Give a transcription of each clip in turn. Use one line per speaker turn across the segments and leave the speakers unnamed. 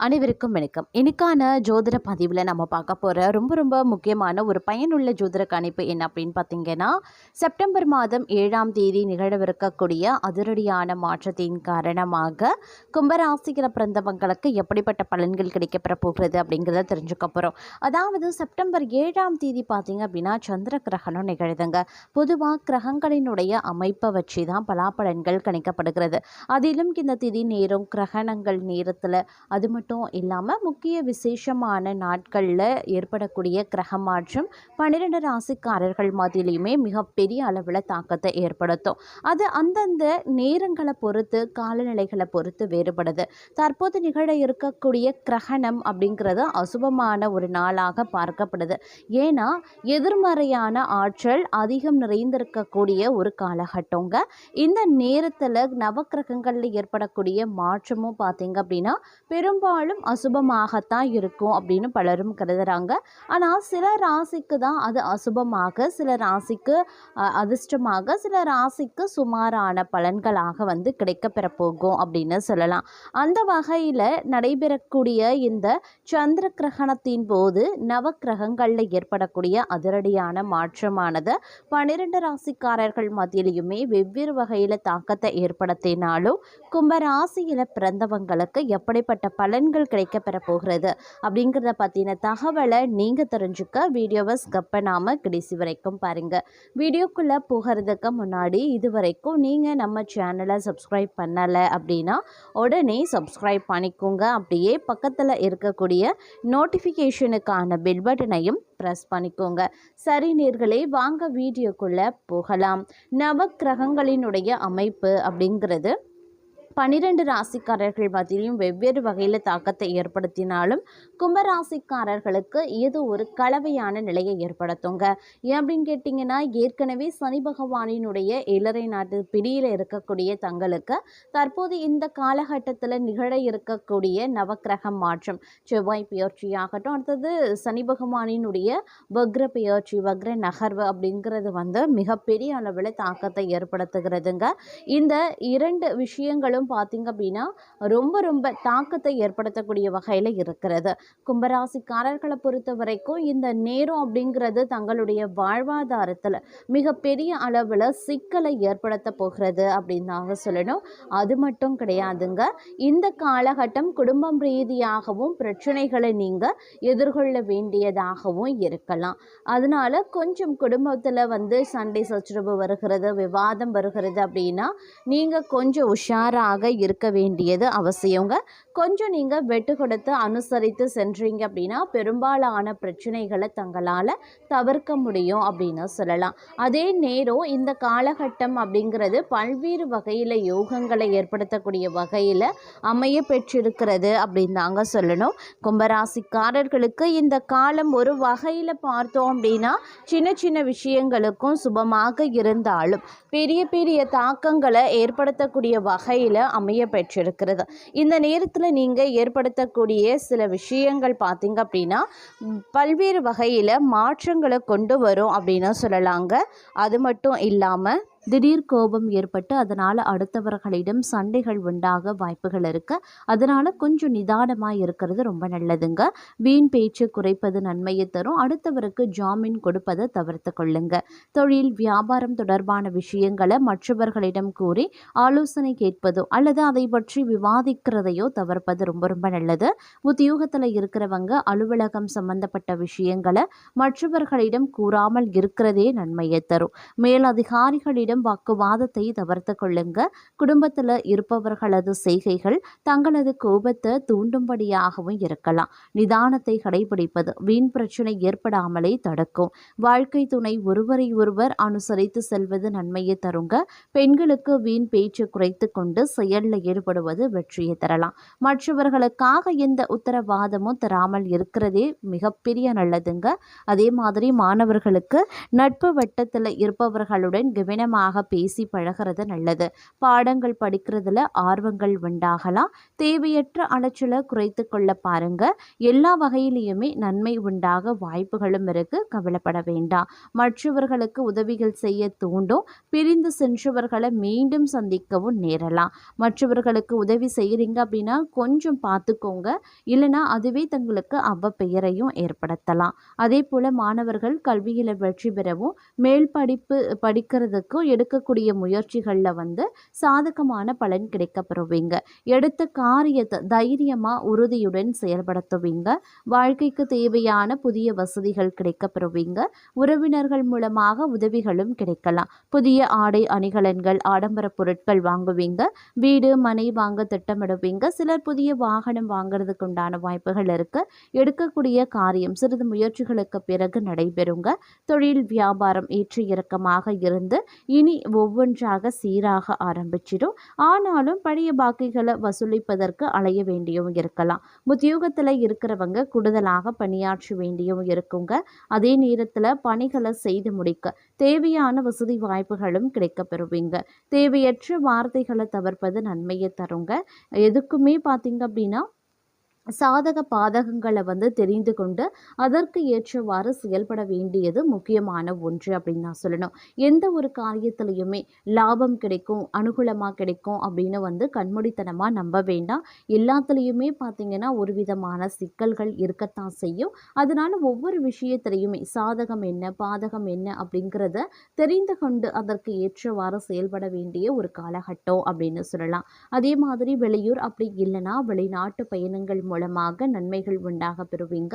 அனைவருக்கும் வணக்கம். இன்னைக்கான ஜோதிட பதிவில் நம்ம பார்க்க போகிற ரொம்ப ரொம்ப முக்கியமான ஒரு பயனுள்ள ஜோதிட கணிப்பு என்ன அப்படின்னு பார்த்தீங்கன்னா செப்டம்பர் மாதம் ஏழாம் தேதி நிகழவிருக்கக்கூடிய அதிரடியான மாற்றத்தின் காரணமாக கும்பராசிக்கிற பிறந்தவங்களுக்கு எப்படிப்பட்ட பலன்கள் கிடைக்கப்பெற போகிறது அப்படிங்கிறத தெரிஞ்சுக்க போகிறோம் அதாவது செப்டம்பர் ஏழாம் தேதி பார்த்தீங்க அப்படின்னா சந்திர கிரகணம் நிகழுதுங்க. பொதுவாக கிரகங்களினுடைய அமைப்பை வச்சு தான் பலாப்பலன்கள் கணிக்கப்படுகிறது. அதிலும் இந்த திதி நேரம் கிரகணங்கள் நேரத்தில் அது மட்டும் இல்லாமல் முக்கிய விசேஷமான நாட்களில் ஏற்படக்கூடிய கிரக மாற்றம் பன்னிரெண்டு ராசிக்காரர்கள் மத்தியிலையுமே மிகப்பெரிய அளவில் தாக்கத்தை ஏற்படுத்தும். அது அந்தந்த நேரங்களை பொறுத்து காலநிலைகளை பொறுத்து வேறுபடுது. தற்போது நிகழ இருக்கக்கூடிய கிரகணம் அப்படிங்கிறது அசுபமான ஒரு நாளாக பார்க்கப்படுது. ஏன்னா எதிர்மறையான ஆற்றல் அதிகம் நிறைந்திருக்கக்கூடிய ஒரு காலகட்டங்க. இந்த நேரத்தில் நவக்கிரகங்களில் ஏற்படக்கூடிய மாற்றமும் பார்த்தீங்க அப்படின்னா பெரும்பாலும் அசுபமாகத்தான் இருக்கும் அப்படின்னு பலரும் கருதுறாங்க. ஆனால் சில ராசிக்கு தான் அது அசுபமாக சில ராசிக்கு அதிர்ஷ்டமாக சில ராசிக்கு சுமாரான பலன்களாக வந்து கிடைக்கப்பெற போகும் அப்படின்னு சொல்லலாம். அந்த வகையில் நடைபெறக்கூடிய இந்த சந்திர கிரகணத்தின் போது நவக்கிரகங்களில் ஏற்படக்கூடிய அதிரடியான மாற்றமானது பன்னிரெண்டு ராசிக்காரர்கள் மத்தியிலையுமே வெவ்வேறு வகையில் தாக்கத்தை ஏற்படுத்தினாலும் கும்பராசியில் பிறந்தவங்களுக்கு எப்படிப்பட்ட பலன் பலன்கள் கிடைக்கப்பெற போகிறது. அப்படிங்கிறத பற்றின தகவலை நீங்கள் தெரிஞ்சுக்க வீடியோவை ஸ்கப் பண்ணாமல் கடைசி வரைக்கும் பாருங்கள் வீடியோக்குள்ளே போகிறதுக்கு முன்னாடி இது வரைக்கும் நீங்கள் நம்ம சேனலை சப்ஸ்கிரைப் பண்ணலை அப்படின்னா உடனே சப்ஸ்கிரைப் பண்ணிக்கோங்க. அப்படியே பக்கத்தில் இருக்கக்கூடிய நோட்டிஃபிகேஷனுக்கான பெல் பட்டனையும் ப்ரெஸ் பண்ணிக்கோங்க. சரி நேர்களே வாங்க வீடியோக்குள்ளே போகலாம். நவக்கிரகங்களினுடைய அமைப்பு அப்படிங்கிறது பன்னிரெண்டு ராசிக்காரர்கள் மத்தியிலும் வெவ்வேறு வகையில் தாக்கத்தை ஏற்படுத்தினாலும் கும்பராசிக்காரர்களுக்கு இது ஒரு கலவையான நிலையை ஏற்படுத்துங்க. ஏன் அப்படின்னு கேட்டிங்கன்னா ஏற்கனவே சனி பகவானினுடைய இளரை நாட்டு பிடியில் இருக்கக்கூடிய தங்களுக்கு தற்போது இந்த காலகட்டத்தில் நிகழ இருக்கக்கூடிய நவக்கிரக மாற்றம். செவ்வாய் பெயர்ச்சியாகட்டும் அடுத்தது சனி பகவானினுடைய வக்ர பெயர்ச்சி வக்ர நகர்வு அப்படிங்கிறது வந்து மிகப்பெரிய அளவில் தாக்கத்தை ஏற்படுத்துகிறதுங்க. இந்த இரண்டு விஷயங்களும் பார்த்தீங்க அப்படின்னா ரொம்ப ரொம்ப தாக்கத்தை ஏற்படுத்தக்கூடிய வகையில் இருக்கிறது. கும்பராசிக்காரர்களை பொறுத்த வரைக்கும் இந்த நேரம் அப்படிங்கிறது தங்களுடைய வாழ்வாதாரத்தில் மிகப்பெரிய அளவில் சிக்கலை ஏற்படுத்த போகிறது அப்படின்னு சொல்லணும். அது மட்டும் கிடையாதுங்க. இந்த காலகட்டம் குடும்பம் ரீதியாகவும் பிரச்சனைகளை நீங்கள் எதிர்கொள்ள வேண்டியதாகவும் இருக்கலாம். அதனால கொஞ்சம் குடும்பத்தில் வந்து சண்டை சச்சரவு வருகிறது விவாதம் வருகிறது அப்படின்னா நீங்கள் கொஞ்சம் உஷாராக இருக்க வேண்டியது அவசியங்க. கொஞ்சம் நீங்கள் வெட்டு கொடுத்து அனுசரித்து சென்றீங்க அப்படின்னா பெரும்பாலான பிரச்சனைகளை தங்களால் தவிர்க்க முடியும் அப்படின்னு சொல்லலாம். அதே நேரம் இந்த காலகட்டம் அப்படிங்கிறது பல்வேறு வகையில் யோகங்களை ஏற்படுத்தக்கூடிய வகையில் அமைய பெற்றிருக்கிறது அப்படின்னு தாங்க சொல்லணும். கும்பராசிக்காரர்களுக்கு இந்த காலம் ஒரு வகையில் பார்த்தோம் அப்படின்னா சின்ன சின்ன விஷயங்களுக்கும் சுபமாக இருந்தாலும் பெரிய பெரிய தாக்கங்களை ஏற்படுத்தக்கூடிய வகையில் அமைய பெற்றிருக்கிறது. இந்த நேரத்தில் நீங்கள் ஏற்படுத்தக்கூடிய சில விஷயங்கள் பார்த்தீங்க அப்படின்னா பல்வேறு வகையில் மாற்றங்களை கொண்டு வரும் அப்படின்னு சொல்லலாங்க. அது மட்டும் இல்லாமல் திடீர் கோபம் ஏற்பட்டு அதனால் அடுத்தவர்களிடம் சண்டைகள் உண்டாக வாய்ப்புகள் இருக்குது அதனால் கொஞ்சம் நிதானமாக இருக்கிறது ரொம்ப நல்லதுங்க. வீண் பேச்சு குறைப்பது நன்மையை தரும். அடுத்தவருக்கு ஜாமீன் கொடுப்பதை தவிர்த்து கொள்ளுங்க. தொழில் வியாபாரம் தொடர்பான விஷயங்களை மற்றவர்களிடம் கூறி ஆலோசனை கேட்பதோ அல்லது அதை பற்றி விவாதிக்கிறதையோ தவிர்ப்பது ரொம்ப ரொம்ப நல்லது. உத்தியோகத்தில் இருக்கிறவங்க அலுவலகம் சம்பந்தப்பட்ட விஷயங்களை மற்றவர்களிடம் கூறாமல் இருக்கிறதே நன்மையை தரும். மேலதிகாரிகளிடம் வாக்குவாதத்தை தவிர்த்து கொள்ளுங்க. குடும்பத்தில் இருப்பவர்களது செய்கைகள் தங்களது கோபத்தை தூண்டும்படியாகவும் இருக்கலாம். நிதானத்தை கடைபிடிப்பது வீண் பிரச்சனை ஏற்படாமலே தடுக்கும். வாழ்க்கை துணை ஒருவரை ஒருவர் அனுசரித்து செல்வது நன்மையை தருங்க. பெண்களுக்கு வீண் பேச்சு குறைத்து கொண்டு செயலில் ஈடுபடுவது வெற்றியை தரலாம். மற்றவர்களுக்காக எந்த உத்தரவாதமும் தராமல் இருக்கிறதே மிகப்பெரிய நல்லதுங்க. அதே மாதிரி மாணவர்களுக்கு நட்பு வட்டத்தில் இருப்பவர்களுடன் கவனமாக அதிகமாக பேசி பழகிறது நல்லது. பாடங்கள் படிக்கிறதுல ஆர்வங்கள் உண்டாகலாம். தேவையற்ற அலைச்சலை குறைத்து கொள்ள பாருங்க. எல்லா வகையிலையுமே நன்மை உண்டாக வாய்ப்புகளும் இருக்கு. கவலைப்பட வேண்டாம். மற்றவர்களுக்கு உதவிகள் செய்ய தூண்டும். பிரிந்து சென்றவர்களை மீண்டும் சந்திக்கவும் நேரலாம். மற்றவர்களுக்கு உதவி செய்கிறீங்க அப்படின்னா கொஞ்சம் பார்த்துக்கோங்க. இல்லைனா அதுவே தங்களுக்கு அவ்வ பெயரையும் ஏற்படுத்தலாம். அதே போல் மாணவர்கள் கல்வியில் வெற்றி பெறவும் மேல் படிப்பு படிக்கிறதுக்கும் எடுக்கக்கூடிய முயற்சிகளில் வந்து சாதகமான பலன் கிடைக்கப்பெறுவீங்க. எடுத்த காரியத்தை தைரியமாக உறுதியுடன் செயல்படுத்துவீங்க. வாழ்க்கைக்கு தேவையான புதிய வசதிகள் கிடைக்கப்பெறுவீங்க. உறவினர்கள் மூலமாக உதவிகளும் கிடைக்கலாம். புதிய ஆடை அணிகலன்கள் ஆடம்பர பொருட்கள் வாங்குவீங்க. வீடு மனை வாங்க திட்டமிடுவீங்க. சிலர் புதிய வாகனம் வாங்குறதுக்கு உண்டான வாய்ப்புகள் இருக்கு. எடுக்கக்கூடிய காரியம் சிறிது முயற்சிகளுக்கு பிறகு நடைபெறுங்க. தொழில் வியாபாரம் ஏற்ற இறக்கமாக இருந்து இனி ஒவ்வொன்றாக சீராக ஆரம்பிச்சிடும். ஆனாலும் பழைய பாக்கிகளை வசூலிப்பதற்கு அலைய வேண்டியவும் இருக்கலாம். உத்தியோகத்தில் இருக்கிறவங்க கூடுதலாக பணியாற்ற வேண்டியும் இருக்குங்க. அதே நேரத்தில் பணிகளை செய்து முடிக்க தேவையான வசதி வாய்ப்புகளும் கிடைக்கப் பெறுவீங்க தேவையற்ற வார்த்தைகளை தவிர்ப்பது நன்மையை தருங்க. எதுக்குமே பார்த்தீங்க அப்படின்னா சாதக பாதகங்களை வந்து தெரிந்து கொண்டு அதற்கு ஏற்றவாறு செயல்பட வேண்டியது முக்கியமான ஒன்று அப்படின்னு நான் சொல்லணும். எந்த ஒரு காரியத்திலையுமே லாபம் கிடைக்கும் அனுகூலமாக கிடைக்கும் அப்படின்னு வந்து கண்மூடித்தனமாக நம்ப வேண்டாம். எல்லாத்துலேயுமே பார்த்திங்கன்னா ஒரு விதமான சிக்கல்கள் இருக்கத்தான் செய்யும். அதனால் ஒவ்வொரு விஷயத்திலையுமே சாதகம் என்ன பாதகம் என்ன அப்படிங்கிறத தெரிந்து கொண்டு அதற்கு ஏற்றவாறு செயல்பட வேண்டிய ஒரு காலகட்டம் அப்படின்னு சொல்லலாம். அதே மாதிரி வெளியூர் அப்படி இல்லைன்னா வெளிநாட்டு பயணங்கள் மூலம் மூலமாக நன்மைகள் உண்டாக பெறுவீங்க.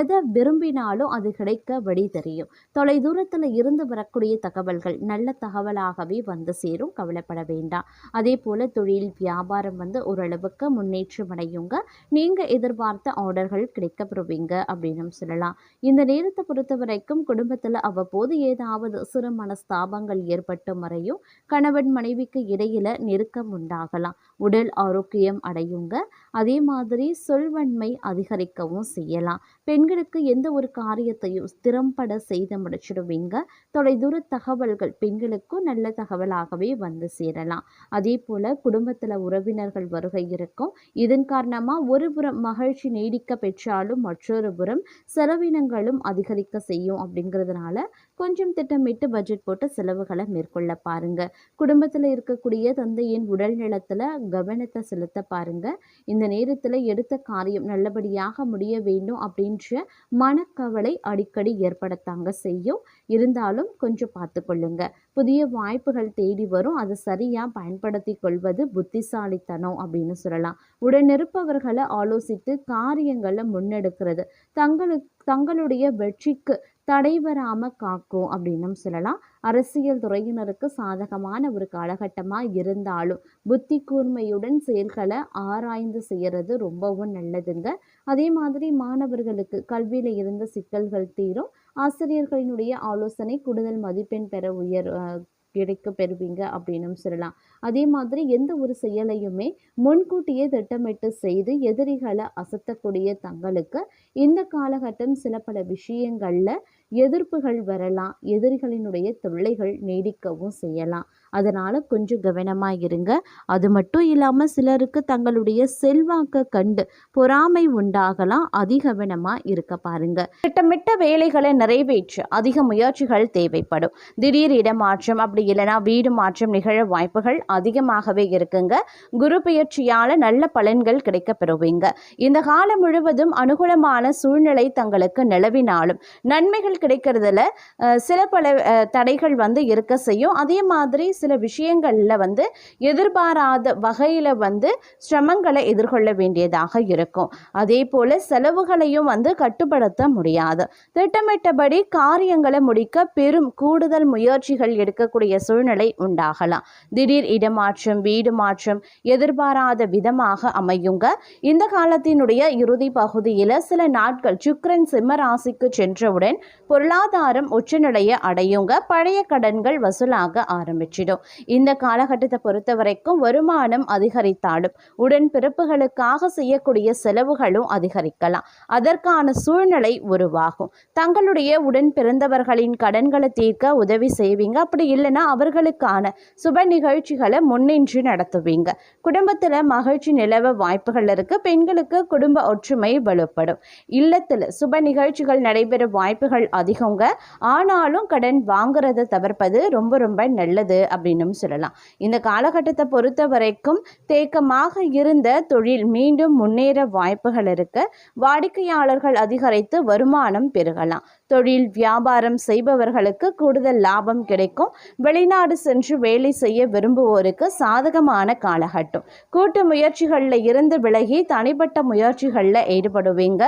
எதை விரும்பினாலும் அது கிடைக்க வழி தெரியும். தொலை தூரத்தில் இருந்து வரக்கூடிய தகவல்கள் நல்ல தகவலாகவே வந்து சேரும். கவலைப்பட வேண்டாம். அதே போல் தொழில் வியாபாரம் வந்து ஓரளவுக்கு முன்னேற்றம் அடையுங்க. நீங்கள் எதிர்பார்த்த ஆர்டர்கள் கிடைக்க பெறுவீங்க அப்படின்னு சொல்லலாம். இந்த நேரத்தை பொறுத்த வரைக்கும் குடும்பத்தில் அவ்வப்போது ஏதாவது சிறு மனஸ்தாபங்கள் ஏற்பட்டு மறையும். கணவன் மனைவிக்கு இடையில நெருக்கம் உண்டாகலாம். உடல் ஆரோக்கியம் அடையுங்க. அதே மாதிரி சொல்வன்மை அதிகரிக்கவும் செய்யலாம். பெண்களுக்கு எந்த ஒரு காரியத்தையும் திறம்பட செய்து முடிச்சிடுவீங்க. தொலைதூர தகவல்கள் பெண்களுக்கும் நல்ல தகவலாகவே வந்து சேரலாம். அதே போல் குடும்பத்தில் உறவினர்கள் வருகை இருக்கும். இதன் காரணமாக ஒரு புறம் மகிழ்ச்சி நீடிக்க பெற்றாலும் மற்றொரு புறம் செலவினங்களும் அதிகரிக்க செய்யும் அப்படிங்கிறதுனால கொஞ்சம் திட்டமிட்டு பட்ஜெட் போட்டு செலவுகளை மேற்கொள்ள பாருங்க. குடும்பத்தில் இருக்கக்கூடிய தந்தையின் உடல் நலத்தில் கவனத்தை செலுத்த பாருங்க. இந்த நேரத்தில் எடுத்த காரியம் நல்லபடியாக முடிய வேண்டும் அப்படின்னு என்ற மனக்கவலை அடிக்கடி ஏற்படத்தாங்க செய்யும். இருந்தாலும் கொஞ்சம் பார்த்து கொள்ளுங்க புதிய வாய்ப்புகள் தேடி வரும். அதை சரியாக பயன்படுத்தி கொள்வது புத்திசாலித்தனம் அப்படின்னு சொல்லலாம். உடனிருப்பவர்களை ஆலோசித்து காரியங்களை முன்னெடுக்கிறது. தங்களுக்கு தங்களுடைய வெற்றிக்கு தடை காக்கும் அப்படின்னும் சொல்லலாம். அரசியல் துறையினருக்கு சாதகமான ஒரு காலகட்டமாக இருந்தாலும் புத்தி கூர்மையுடன் செயல்களை ஆராய்ந்து செய்கிறது ரொம்பவும் நல்லதுங்க. அதே மாதிரி மாணவர்களுக்கு கல்வியில் இருந்த சிக்கல்கள் தீரும். ஆசிரியர்களினுடைய ஆலோசனை கூடுதல் மதிப்பெண் பெற உயர் கிடைக்க பெறுவீங்க அப்படின்னும் சொல்லலாம். அதே மாதிரி எந்த ஒரு செயலையுமே முன்கூட்டியே திட்டமிட்டு செய்து எதிரிகளை அசத்தக்கூடிய தங்களுக்கு இந்த காலகட்டம் சில பல விஷயங்களில் எதிர்ப்புகள் வரலாம் எதிரிகளினுடைய தொல்லைகள் நீடிக்கவும் செய்யலாம். அதனால் கொஞ்சம் கவனமாக இருங்க. அது மட்டும் இல்லாமல் சிலருக்கு தங்களுடைய செல்வாக்கை கண்டு பொறாமை உண்டாகலாம். அதிகவனமாக இருக்க பாருங்க. திட்டமிட்ட வேலைகளை நிறைவேற்ற. அதிக முயற்சிகள் தேவைப்படும். திடீர் இடமாற்றம் அப்படி இல்லைனா வீடு மாற்றம் நிகழ வாய்ப்புகள் அதிகமாகவே இருக்குங்க. குரு பயிற்சியால் நல்ல பலன்கள் கிடைக்க பெறுவீங்க. இந்த காலம் முழுவதும் அனுகூலமான சூழ்நிலை தங்களுக்கு நிலவினாலும் நன்மைகள் கிடைக்கிறதுல சில பல தடைகள் வந்து இருக்க செய்யும். அதே மாதிரி சில விஷயங்களில் வந்து எதிர்பாராத வகையில் வந்து சிரமங்களை எதிர்கொள்ள வேண்டியதாக இருக்கும். அதே போல் செலவுகளையும் வந்து கட்டுப்படுத்த முடியாது. திட்டமிட்டபடி காரியங்களை முடிக்க பெரும் கூடுதல் முயற்சிகள் எடுக்கக்கூடிய சூழ்நிலை உண்டாகலாம். திடீர் இடமாற்றம் வீடு மாற்றம் எதிர்பாராத விதமாக அமையுங்க. இந்த காலத்தினுடைய இறுதி பகுதியில் சில நாட்கள் சுக்கரன் சிம்ம ராசிக்கு சென்றவுடன் பொருளாதாரம் உச்சநிலையை அடையுங்க. பழைய கடன்கள் வசூலாக ஆரம்பிச்சிடும். இந்த காலகட்டத்தை பொறுத்த வரைக்கும் வருமானம் அதிகரித்தாலும் உடன்பிறப்புகளுக்காக செய்யக்கூடிய செலவுகளும் அதிகரிக்கலாம். அதற்கான சூழ்நிலை உருவாகும். தங்களுடைய உடன் பிறந்தவர்களின் கடன்களை தீர்க்க உதவி செய்வீங்க. அப்படி இல்லைன்னா அவர்களுக்கான சுப நிகழ்ச்சிகளை முன்னின்று நடத்துவீங்க. குடும்பத்தில் மகிழ்ச்சி நிலவ வாய்ப்புகள் இருக்கு. பெண்களுக்கு குடும்ப ஒற்றுமை வலுப்படும். இல்லத்தில் சுப நிகழ்ச்சிகள் நடைபெற வாய்ப்புகள் அதிகங்க. ஆனாலும் கடன் வாங்குறதை தவிர்ப்பது ரொம்ப ரொம்ப நல்லது அப்படின்னும் சொல்லலாம். இந்த காலகட்டத்தை பொறுத்த வரைக்கும் தேக்கமாக இருந்த தொழில் மீண்டும் முன்னேற வாய்ப்புகள் இருக்கு. வாடிக்கையாளர்கள் அதிகரித்து வருமானம் பெருகலாம். தொழில் வியாபாரம் செய்பவர்களுக்கு கூடுதல் லாபம் கிடைக்கும். வெளிநாடு சென்று வேலை செய்ய விரும்புவோருக்கு சாதகமான காலகட்டம். கூட்டு முயற்சிகளில் இருந்து விலகி தனிப்பட்ட முயற்சிகளில் ஈடுபடுவீங்க.